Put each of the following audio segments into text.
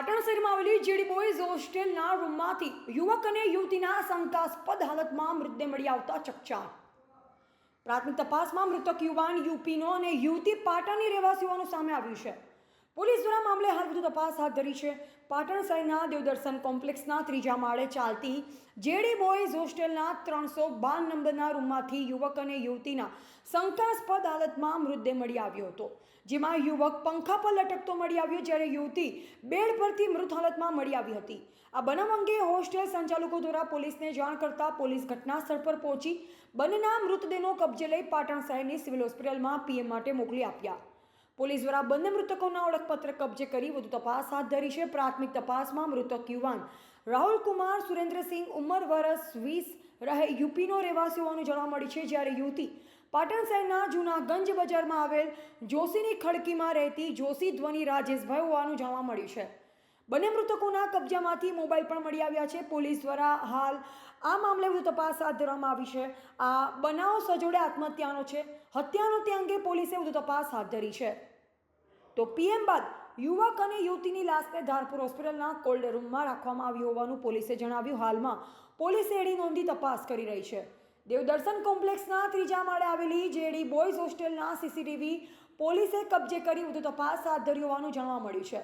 પાટણ શહેરમાં આવેલી JD boys હોસ્ટેલના રૂમમાંથી યુવક અને યુવતીના શંકાસ્પદ હાલતમાં મૃતદેહ મળી આવતા ચકચાર. પ્રાથમિક તપાસમાં મૃતક યુવાન યુપીનો અને યુવતી પાટણની રહેવાસી સામે આવ્યું છે. પોલીસ દ્વારા મામલે હાલ વધુ તપાસ હાથ ધરી છે. પાટણ શહેરના દેવદર્શન કોમ્પ્લેક્સના ત્રીજા માળે ચાલતી જેડી બોયઝ હોસ્ટેલના ત્રણસો બાર નંબરના રૂમમાંથી યુવક અને યુવતીના શંકાસ્પદ હાલતમાં મૃતદેહ મળી આવ્યો હતો. જેમાં યુવક પંખા પર લટકતો મળી આવ્યો જ્યારે યુવતી બેડ પરથી મૃત હાલતમાં મળી આવી હતી. આ બનાવ અંગે હોસ્ટેલ સંચાલકો દ્વારા પોલીસને જાણ કરતા પોલીસ ઘટના સ્થળ પર પહોંચી બંનેના મૃતદેહનો કબજે લઈ પાટણ શહેરની સિવિલ હોસ્પિટલમાં પીએમ માટે મોકલી આપ્યા. પોલીસ દ્વારા બંને મૃતકોના ઓળખપત્ર કબજે કરી વધુ તપાસ હાથ ધરી છે. પ્રાથમિક તપાસમાં મૃતક યુવાન રાહુલ કુમાર, સુરેન્દ્રસિંહ ઉંમર વરસ વીસ રહે યુપીનો રહેવાસી હોવાનું જાણવા મળી છે. જ્યારે યુવતી પાટણ શહેરના જૂના ગંજ બજારમાં આવેલ જોશીની ખડકીમાં રહેતી જોશી ધ્વની રાજેશભાઈ હોવાનું જાણવા મળ્યું છે. બંને મૃતકોના કબજામાંથી મોબાઈલ પણ મળી આવ્યા છે. પોલીસ દ્વારા હાલ આ મામલે વધુ તપાસ હાથ ધરવામાં આવી છે. આ બનાવ સજોડે આત્મહત્યાનો છે. હત્યાનો તે અંગે પોલીસે વધુ તપાસ હાથ ધરી છે. તો પીએમ બાદ યુવક અને યુવતીની લાશને ધારપુર હોસ્પિટલના કોલ્ડ રૂમમાં રાખવામાં આવી હોવાનું પોલીસે જણાવ્યું. હાલમાં પોલીસે એડી નોંધી તપાસ કરી રહી છે. દેવદર્શન કોમ્પ્લેક્સના ત્રીજા માળે આવેલી જેડી બોયઝ હોસ્ટેલના સીસીટીવી પોલીસે કબજે કરી વધુ તપાસ હાથ ધરી હોવાનું જાણવા મળ્યું છે.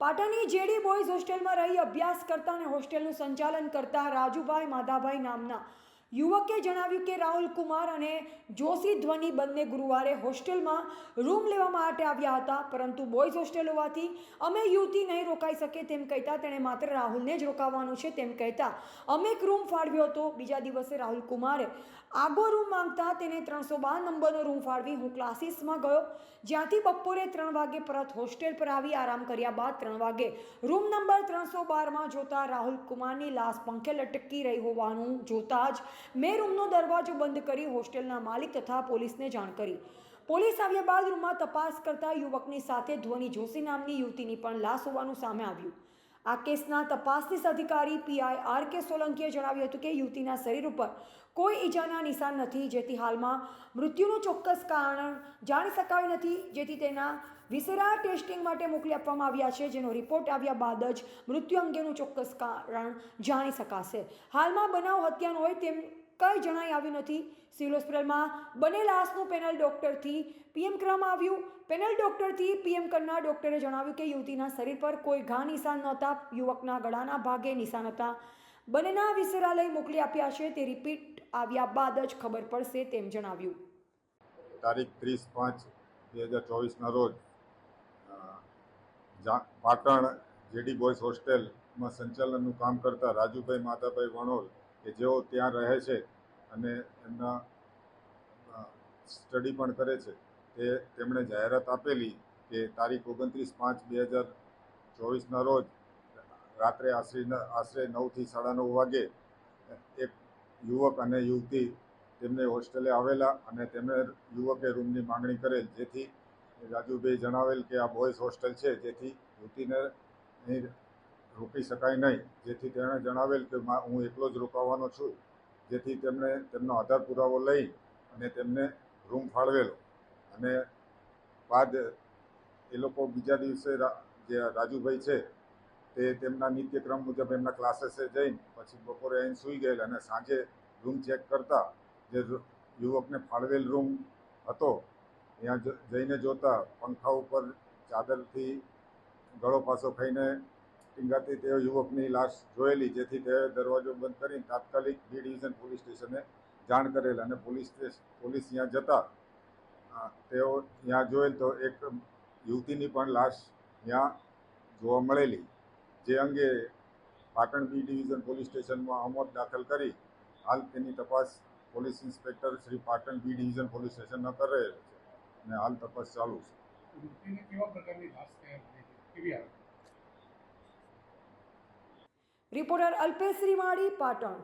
પાટણની જેડી બોયઝ હોસ્ટેલમાં રહી અભ્યાસ કરતા અને હોસ્ટેલનું સંચાલન કરતા રાજુભાઈ માધાભાઈ નામના યુવકે જણાવ્યું કે રાહુલ કુમાર અને જોશી ધ્વની બંને ગુરુવારે હોસ્ટેલમાં રૂમ લેવા માટે આવ્યા હતા, પરંતુ બોયઝ હોસ્ટેલ હોવાથી અમે યુવતી નહીં રોકાઈ શકે તેમ કહેતા તેણે માત્ર રાહુલને જ રોકાવાનું છે તેમ કહેતા અમે એક રૂમ ફાળવ્યો હતો. બીજા દિવસે રાહુલ કુમારે આગો રૂમ માંગતા તેને ત્રણસો બાર નંબરનો રૂમ ફાળવી હું ક્લાસીસમાં ગયો. જ્યાંથી બપોરે ત્રણ વાગે પરત હોસ્ટેલ પર આવી આરામ કર્યા બાદ ત્રણ વાગે રૂમ નંબર ત્રણસો બારમાં જોતા રાહુલ કુમારની લાશ પંખે લટકી રહી હોવાનું જોતા જ મેં રૂમનો દરવાજો બંધ કરી હોસ્ટેલના માલિક તથા પોલીસને જાણ કરી. પોલીસ આવ્યા બાદ રૂમમાં તપાસ કરતા યુવકની સાથે ધ્વની જોશી નામની યુવતીની પણ લાશ હોવાનું સામે આવ્યું. આ કેસના તપાસનીસ અધિકારી પીઆઈ આર કે સોલંકીએ જણાવ્યું હતું કે યુવતીના શરીર ઉપર કોઈ ઈજાના નિશાન નથી, જેથી હાલમાં મૃત્યુનું ચોક્કસ કારણ જાણી શકાયું નથી, જેથી તેના વિસેરા ટેસ્ટિંગ માટે મોકલી આપવામાં આવ્યા છે, જેનો રિપોર્ટ આવ્યા બાદ જ મૃત્યુ અંગેનું ચોક્કસ કારણ જાણી શકાશે. હાલમાં બનાવ હત્યાનો હોય તેમ કંઈ જણાઈ આવ્યું નથી. સિવિલ હોસ્પિટલમાં બને આસનું પેનલ ડૉક્ટરથી પીએમ કરવામાં આવ્યું. પેનલ ડૉક્ટરથી પીએમ કરનાર ડૉક્ટરે જણાવ્યું કે યુવતીના શરીર પર કોઈ ઘા નિશાન નહોતા. યુવકના ગળાના ભાગે નિશાન હતા. બંનેના વિસરાલય મોકલી આપ્યા છે તે રિપીટ આવ્યા બાદ જ ખબર પડશે તેમ જણાવ્યું. તારીખ ત્રીસ પાંચ બે હજાર ચોવીસના રોજ પાટણ જેડી બોયઝ હોસ્ટેલમાં સંચાલનનું કામ કરતા રાજુભાઈ માતાભાઈ વણોલ કે જેઓ ત્યાં રહે છે અને એમના સ્ટડી પણ કરે છે, તે તેમણે જાહેરાત આપેલી કે તારીખ ઓગણત્રીસ પાંચ બે હજાર ચોવીસના રોજ રાત્રે આશરે આશરે નવથી સાડા નવ વાગે એક યુવક અને યુવતી તેમને હોસ્ટેલે આવેલા અને તેમણે યુવકે રૂમની માંગણી કરેલ, જેથી રાજુભાઈ જણાવેલ કે આ બોયઝ હોસ્ટેલ છે, જેથી યુવતીને અહીં રોકી શકાય નહીં. જેથી તેણે જણાવેલ કે હું એકલો જ રોકાવાનો છું. જેથી તેમણે તેમનો આધાર પુરાવો લઈ અને તેમને રૂમ ફાળવેલો. અને બાદ એ લોકો બીજા દિવસે જે રાજુભાઈ છે, તે તેમના નિત્યક્રમ મુજબ એમના ક્લાસીસે જઈને પછી બપોરે અહીં સૂઈ ગયેલા અને સાંજે રૂમ ચેક કરતા જે યુવકને ફાળવેલ રૂમ હતો, ત્યાં જઈને જોતા પંખા ઉપર ચાદરથી ગળો પાસો ખાઈને ટીંગાતી તે યુવકની લાશ જોયેલી, જેથી તે દરવાજો બંધ કરીને તાત્કાલિક બી ડિવિઝન પોલીસ સ્ટેશને જાણ કરેલ અને પોલીસ પોલીસ ત્યાં જતા તેઓ ત્યાં જોયેલ તો એક યુવતીની પણ લાશ ત્યાં જોવા મળેલી, જે અંગે પાટણ બી ડિવિઝન પોલીસ સ્ટેશનમાં અમોદ દાખલ કરી, હાલ તેની તપાસ police inspector Shri Patan B division police સ્ટેશનના કરેલ છે અને હાલ તપાસ ચાલુ છે. કેવા પ્રકારની લાશ કેવી આવે રિપોર્ટર અલ્પેશ શ્રીમાળી પાટણ